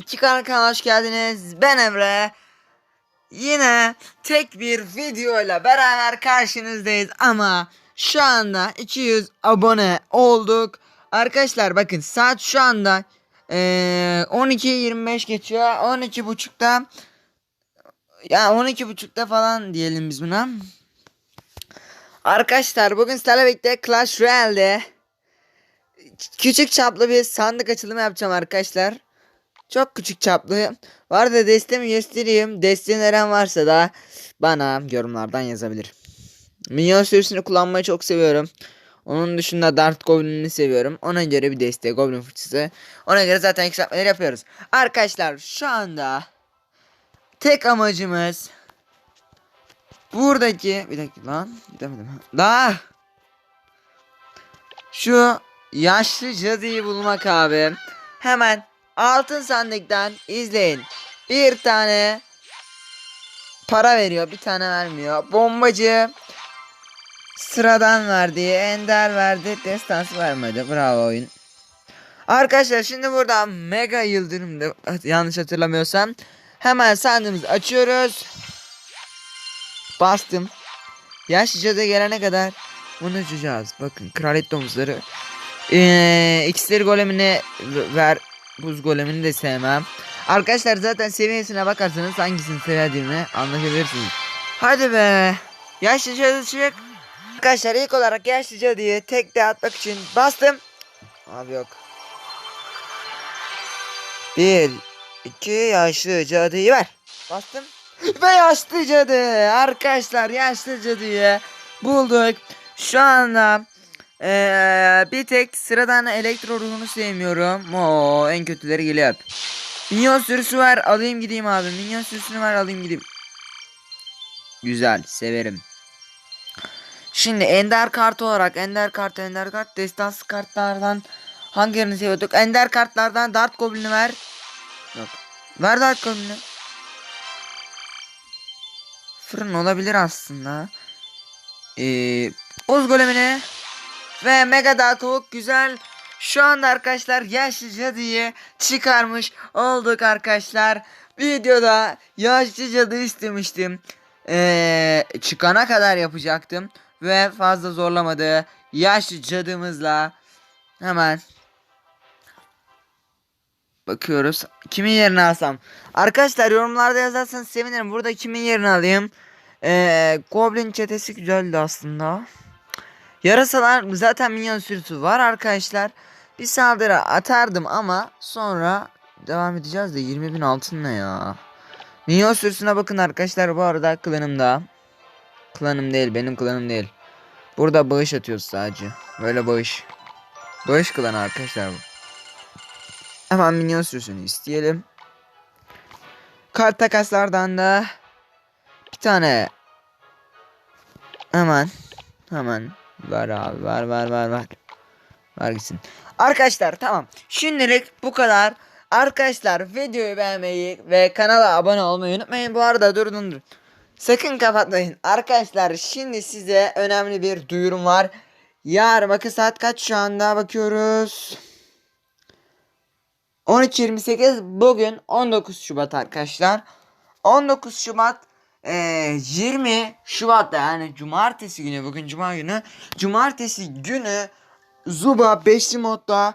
İki kanala hoş geldiniz. Ben Emre. Yine tek bir videoyla beraber karşınızdayız ama şu anda 200 abone olduk. Arkadaşlar bakın saat şu anda eee 12.25 geçiyor. 12.30'da ya 12.30'da falan diyelim biz buna. Arkadaşlar bugün birlikte Clash Royale'de küçük çaplı bir sandık açılımı yapacağım arkadaşlar. Çok küçük çaplı. Var da destemi göstereyim. Desteğin veren varsa da bana yorumlardan yazabilir. Minyon sürüsünü kullanmayı çok seviyorum. Onun dışında Dart Goblin'i seviyorum. Ona göre bir desteği Goblin fıçısı. Ona göre zaten yükseltmeleri yapıyoruz. Arkadaşlar şu anda tek amacımız buradaki bir dakika lan gidemedim. Daha şu yaşlı cadıyı bulmak abi. Hemen altın sandıktan izleyin. Bir tane para veriyor, bir tane vermiyor. Bombacı sıradan verdi, ender verdi, destansı vermedi. Bravo oyun. Arkadaşlar şimdi burada mega yıldırımda yanlış hatırlamıyorsam hemen sandığımızı açıyoruz. Bastım. Yaşlı cadı gelene kadar bunu açacağız. Bakın kraliyet domuzları. Ee, iksir golemini ver. Buz golemini de sevmem. Arkadaşlar zaten seviyesine bakarsanız hangisini sevdiğimi anlaşabilirsiniz. Hadi be. Yaşlı cadı çık. Arkadaşlar ilk olarak yaşlı cadıyı tek de atmak için bastım. Abi yok. Bir, iki yaşlı cadıyı ver. Bastım. Ve yaşlı cadı. Arkadaşlar yaşlı cadıyı bulduk. Şu anda ee, bir tek sıradan elektro ruhunu sevmiyorum. Oo en kötüleri geliyor. Minyon sürüsü var alayım gideyim abi. Minyon sürüsünü var alayım gideyim. Güzel severim. Şimdi ender kart olarak ender kart ender kart destansı kartlardan hangilerini seviyorduk? Ender kartlardan Dart Goblin'i ver. Yok. Ver Dart Goblin'i. Fırın olabilir aslında. Ee, Buz golemini ve Mega Dağ Tavuk güzel. Şu anda arkadaşlar yaşlı cadıyı çıkarmış olduk arkadaşlar. Videoda yaşlı cadı istemiştim. Ee, çıkana kadar yapacaktım. Ve fazla zorlamadı. Yaşlı cadımızla hemen bakıyoruz. Kimin yerini alsam? Arkadaşlar yorumlarda yazarsanız sevinirim. Burada kimin yerini alayım? Ee, Goblin çetesi güzeldi aslında. Yarasalar zaten minyon sürüsü var arkadaşlar. Bir saldırı atardım ama sonra devam edeceğiz de 20 bin altın ya? Minyon sürüsüne bakın arkadaşlar bu arada klanımda. Klanım değil benim klanım değil. Burada bağış atıyoruz sadece. Böyle bağış. Bağış klanı arkadaşlar bu. Hemen minyon sürüsünü isteyelim. Kart takaslardan da bir tane hemen hemen ver abi ver ver ver ver. Ver gitsin. Arkadaşlar tamam. Şimdilik bu kadar. Arkadaşlar videoyu beğenmeyi ve kanala abone olmayı unutmayın. Bu arada durun dur. Sakın kapatmayın. Arkadaşlar şimdi size önemli bir duyurum var. Yarın bakın saat kaç şu anda bakıyoruz. 13.28 bugün 19 Şubat arkadaşlar. 19 Şubat e, 20 Şubat'ta yani cumartesi günü bugün cuma günü cumartesi günü Zuba 5'li modda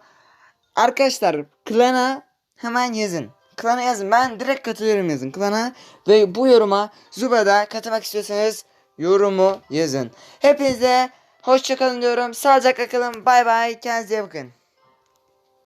arkadaşlar klana hemen yazın. Klana yazın. Ben direkt katılıyorum yazın klana ve bu yoruma Zuba'da katılmak istiyorsanız yorumu yazın. Hepinize hoşçakalın diyorum. Sağlıcakla kalın. Bay bay. Kendinize bakın.